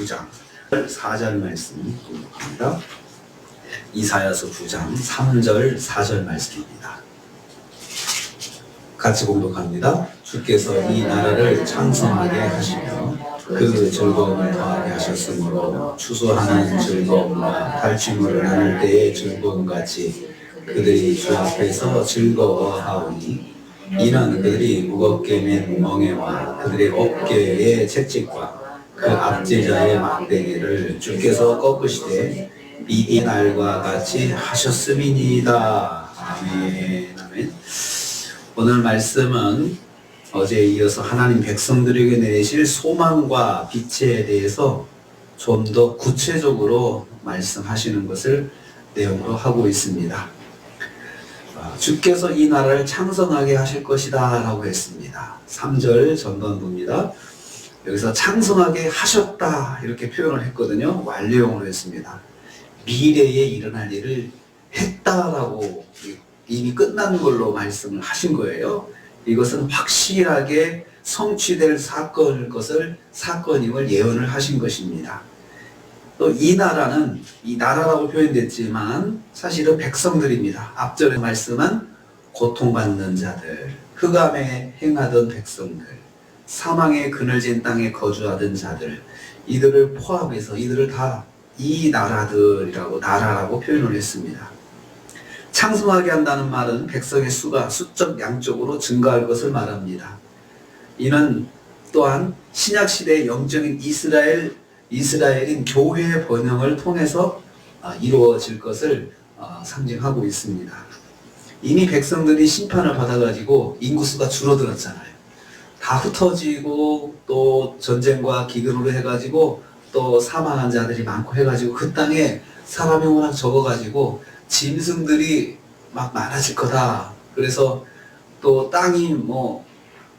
9장 4절 말씀 공독합니다. 이사야서 9장 3절 4절 말씀입니다. 같이 공독합니다. 주께서 이 나라를 창성하게 하시며 그 즐거움을 더하게 하셨으므로 추수하는 즐거움과 탈취물을 나눌 때의 즐거움 같이 그들이 주 앞에서 즐거워하오니 이는 그들이 무겁게 맨 멍에와 그들의 어깨의 채찍과 그 압제자의 막대기를 주께서 꺾으시되 이 날과 같이 하셨음이니이다. 아멘. 아멘. 오늘 말씀은 어제에 이어서 하나님 백성들에게 내실 소망과 빛에 대해서 좀 더 구체적으로 말씀하시는 것을 내용으로 하고 있습니다. 아, 주께서 이 나라를 창성하게 하실 것이다 라고 했습니다. 3절 전반부입니다. 여기서 창성하게 하셨다 이렇게 표현을 했거든요. 완료형으로 했습니다. 미래에 일어날 일을 했다라고 이미 끝난 걸로 말씀을 하신 거예요. 이것은 확실하게 성취될 사건일 것을 사건임을 예언을 하신 것입니다. 또 이 나라는 이 나라라고 표현됐지만 사실은 백성들입니다. 앞전에 말씀은 고통받는 자들, 흑암에 행하던 백성들, 사망의 그늘진 땅에 거주하던 자들, 이들을 포함해서 이들을 다 이 나라들이라고 나라라고 표현을 했습니다. 창성하게 한다는 말은 백성의 수가 수적 양적으로 증가할 것을 말합니다. 이는 또한 신약 시대의 영적인 이스라엘 이스라엘인 교회의 번영을 통해서 아, 이루어질 것을 아, 상징하고 있습니다. 이미 백성들이 심판을 받아가지고 인구수가 줄어들었잖아요. 다 흩어지고 또 전쟁과 기근으로 해가지고 또 사망한 자들이 많고 해가지고 그 땅에 사람이 워낙 적어가지고 짐승들이 막 많아질 거다. 그래서 또 땅이 뭐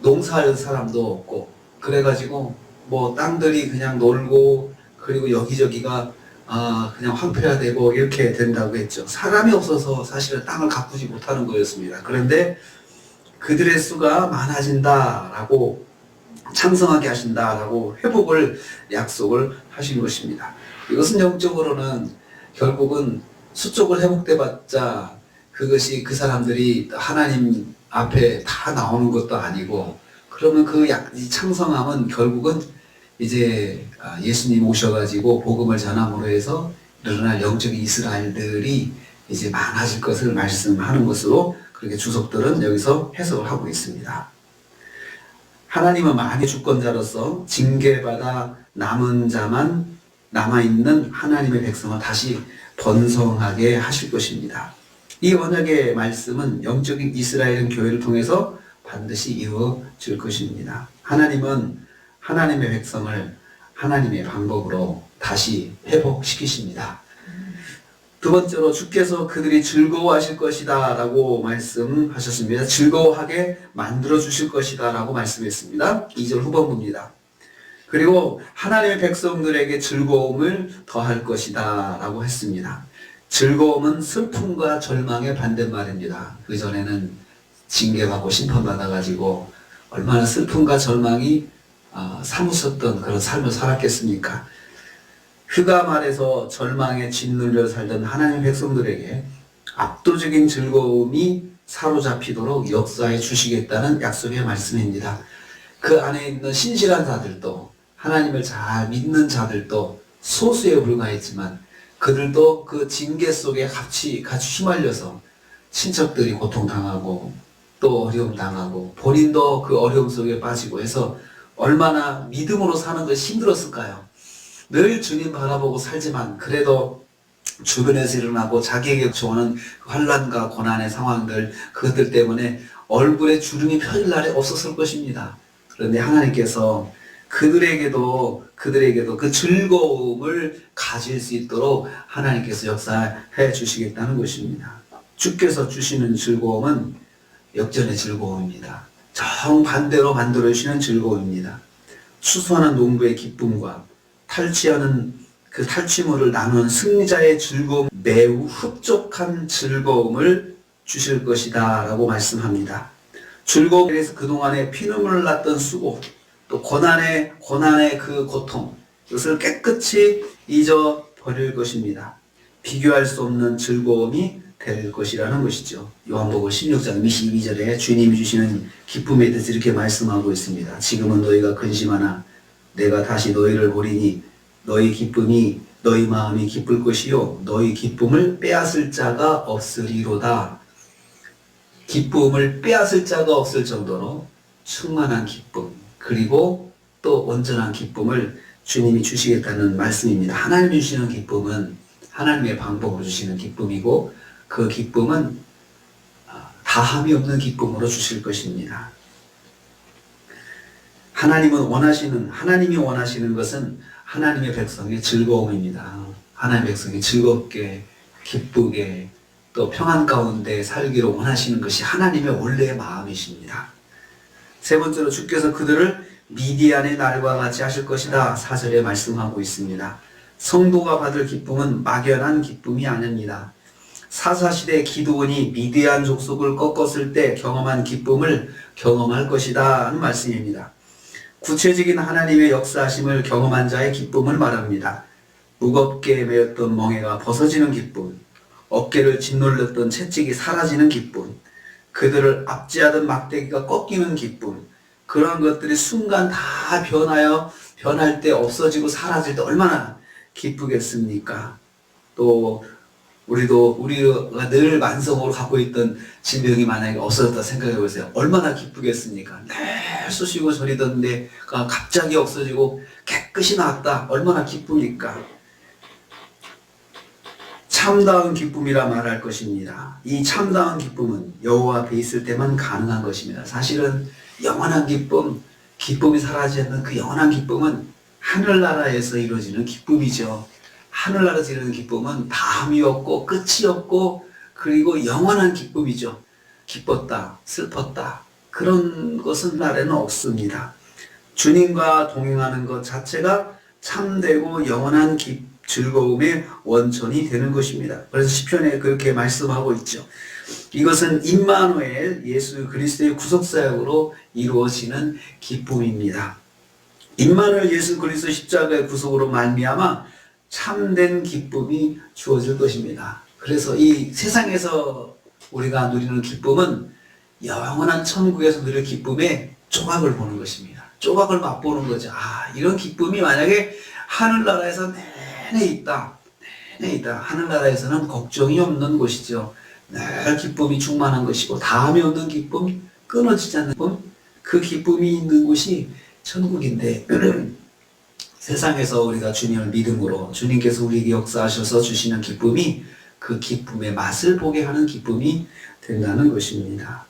농사할 사람도 없고 그래가지고 뭐 땅들이 그냥 놀고 그리고 여기저기가 아 그냥 황폐화되고 이렇게 된다고 했죠. 사람이 없어서 사실은 땅을 가꾸지 못하는 거였습니다. 그런데 그들의 수가 많아진다라고 창성하게 하신다라고 회복을 약속을 하신 것입니다. 이것은 영적으로는 결국은 수적으로 회복돼봤자 그것이 그 사람들이 하나님 앞에 다 나오는 것도 아니고 그러면 그 약, 이 창성함은 결국은 이제 아, 예수님 오셔가지고 복음을 전함으로 해서 일어날 영적인 이스라엘들이 이제 많아질 것을 말씀하는 것으로 그렇게 주석들은 여기서 해석을 하고 있습니다. 하나님은 만의 주권자로서 징계받아 남은 자만 남아있는 하나님의 백성을 다시 번성하게 하실 것입니다. 이 언약의 말씀은 영적인 이스라엘 교회를 통해서 반드시 이루어질 것입니다. 하나님은 하나님의 백성을 하나님의 방법으로 다시 회복시키십니다. 두 번째로 주께서 그들이 즐거워하실 것이다 라고 말씀하셨습니다. 즐거워하게 만들어 주실 것이다 라고 말씀했습니다. 2절 후반부입니다. 그리고 하나님의 백성들에게 즐거움을 더할 것이다 라고 했습니다. 즐거움은 슬픔과 절망의 반대말입니다. 그 전에는 징계받고 심판받아가지고 얼마나 슬픔과 절망이 아, 사무쳤던 그런 삶을 살았겠습니까? 휴가 말에서 절망에 짓눌려 살던 하나님 백성들에게 압도적인 즐거움이 사로잡히도록 역사해 주시겠다는 약속의 말씀입니다. 그 안에 있는 신실한 자들도 하나님을 잘 믿는 자들도 소수에 불과했지만 그들도 그 징계 속에 같이 같이 휘말려서 친척들이 고통당하고 또 어려움 당하고 본인도 그 어려움 속에 빠지고 해서 얼마나 믿음으로 사는 것이 힘들었을까요? 늘 주님 바라보고 살지만 그래도 주변에서 일어나고 자기에게 좋아하는 환란과 고난의 상황들 그것들 때문에 얼굴에 주름이 펴질 날이 없었을 것입니다. 그런데 하나님께서 그들에게도 그들에게도 그 즐거움을 가질 수 있도록 하나님께서 역사해 주시겠다는 것입니다. 주께서 주시는 즐거움은 역전의 즐거움입니다. 정반대로 만들어 주시는 즐거움입니다. 추수하는 농부의 기쁨과 탈취하는 그 탈취물을 나누는 승리자의 즐거움, 매우 흡족한 즐거움을 주실 것이다 라고 말씀합니다. 즐거움에 서 그동안에 피눈물을 났던 수고, 또 고난의, 고난의 그 고통, 그것을 깨끗이 잊어버릴 것입니다. 비교할 수 없는 즐거움이 될 것이라는 것이죠. 요한복음 16장 22절에 주님이 주시는 기쁨에 대해서 이렇게 말씀하고 있습니다. 지금은 너희가 근심하나 내가 다시 너희를 보리니 너희 기쁨이 너희 마음이 기쁠 것이요 너희 기쁨을 빼앗을 자가 없으리로다. 기쁨을 빼앗을 자가 없을 정도로 충만한 기쁨 그리고 또 온전한 기쁨을 주님이 주시겠다는 말씀입니다. 하나님이 주시는 기쁨은 하나님의 방법으로 주시는 기쁨이고 그 기쁨은 아, 다함이 없는 기쁨으로 주실 것입니다. 하나님은 원하시는 하나님이 원하시는 것은 하나님의 백성의 즐거움입니다. 하나님의 백성이 즐겁게 기쁘게 또 평안 가운데 살기를 원하시는 것이 하나님의 원래의 마음이십니다. 세 번째로 주께서 그들을 미디안의 날과 같이 하실 것이다. 사절에 말씀하고 있습니다. 성도가 받을 기쁨은 막연한 기쁨이 아닙니다. 사사시대 기도원이 미디안 족속을 꺾었을 때 경험한 기쁨을 경험할 것이다 하는 말씀입니다. 구체적인 하나님의 역사하심을 경험한 자의 기쁨을 말합니다. 무겁게 매였던 멍에가 벗어지는 기쁨, 어깨를 짓눌렀던 채찍이 사라지는 기쁨, 그들을 압제하던 막대기가 꺾이는 기쁨, 그런 것들이 순간 다 변하여 변할 때 없어지고 사라질 때 얼마나 기쁘겠습니까? 또 우리도 우리가 늘 만성으로 갖고 있던 질병이 만약에 없어졌다 생각해 보세요. 얼마나 기쁘겠습니까? 늘 쑤시고 저리던 데가 갑자기 없어지고 깨끗이 나았다. 얼마나 기쁩니까? 참다운 기쁨이라 말할 것입니다. 이 참다운 기쁨은 여호와 앞에 있을 때만 가능한 것입니다. 사실은 영원한 기쁨, 기쁨이 사라지지 않는 그 영원한 기쁨은 하늘나라에서 이루어지는 기쁨이죠. 하늘나라에서 이루어지는 기쁨은 다함이 없고 끝이 없고 그리고 영원한 기쁨이죠. 기뻤다, 슬펐다. 그런 것은 나라에는 없습니다. 주님과 동행하는 것 자체가 참되고 영원한 기, 즐거움의 원천이 되는 것입니다. 그래서 시편에 그렇게 말씀하고 있죠. 이것은 임마누엘 예수 그리스도의 구속사역으로 이루어지는 기쁨입니다. 임마누엘 예수 그리스도 십자가의 구속으로 말미암아 참된 기쁨이 주어질 것입니다. 그래서 이 세상에서 우리가 누리는 기쁨은 영원한 천국에서 누릴 기쁨의 조각을 보는 것입니다. 조각을 맛보는 거죠. 아, 이런 기쁨이 만약에 하늘나라에서 내내 있다. 내내 있다. 하늘나라에서는 걱정이 없는 곳이죠. 늘 기쁨이 충만한 것이고 다음에 없는 기쁨, 끊어지지 않는 기쁨, 그 기쁨이 있는 곳이 천국인데 세상에서 우리가 주님을 믿음으로 주님께서 우리에게 역사하셔서 주시는 기쁨이 그 기쁨의 맛을 보게 하는 기쁨이 된다는 것입니다.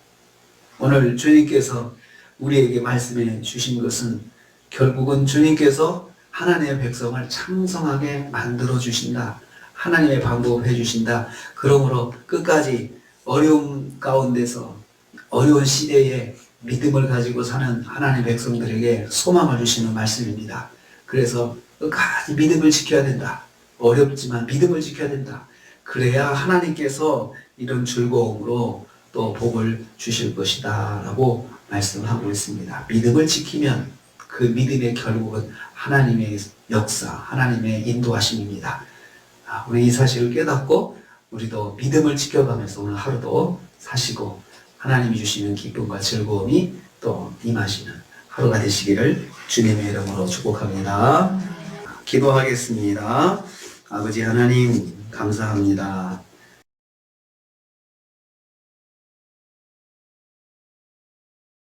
오늘 주님께서 우리에게 말씀해 주신 것은 결국은 주님께서 하나님의 백성을 창성하게 만들어 주신다. 하나님의 방법을 해 주신다. 그러므로 끝까지 어려움 가운데서 어려운 시대에 믿음을 가지고 사는 하나님의 백성들에게 소망을 주시는 말씀입니다. 그래서 끝까지 믿음을 지켜야 된다. 어렵지만 믿음을 지켜야 된다. 그래야 하나님께서 이런 즐거움으로 또 복을 주실 것이다. 라고 말씀하고 있습니다. 믿음을 지키면 그 믿음의 결국은 하나님의 역사, 하나님의 인도하심입니다. 아, 우리 이 사실을 깨닫고 우리도 믿음을 지켜가면서 오늘 하루도 사시고 하나님이 주시는 기쁨과 즐거움이 또 임하시는 하루가 되시기를 주님의 이름으로 축복합니다. 기도하겠습니다. 아버지 하나님 감사합니다.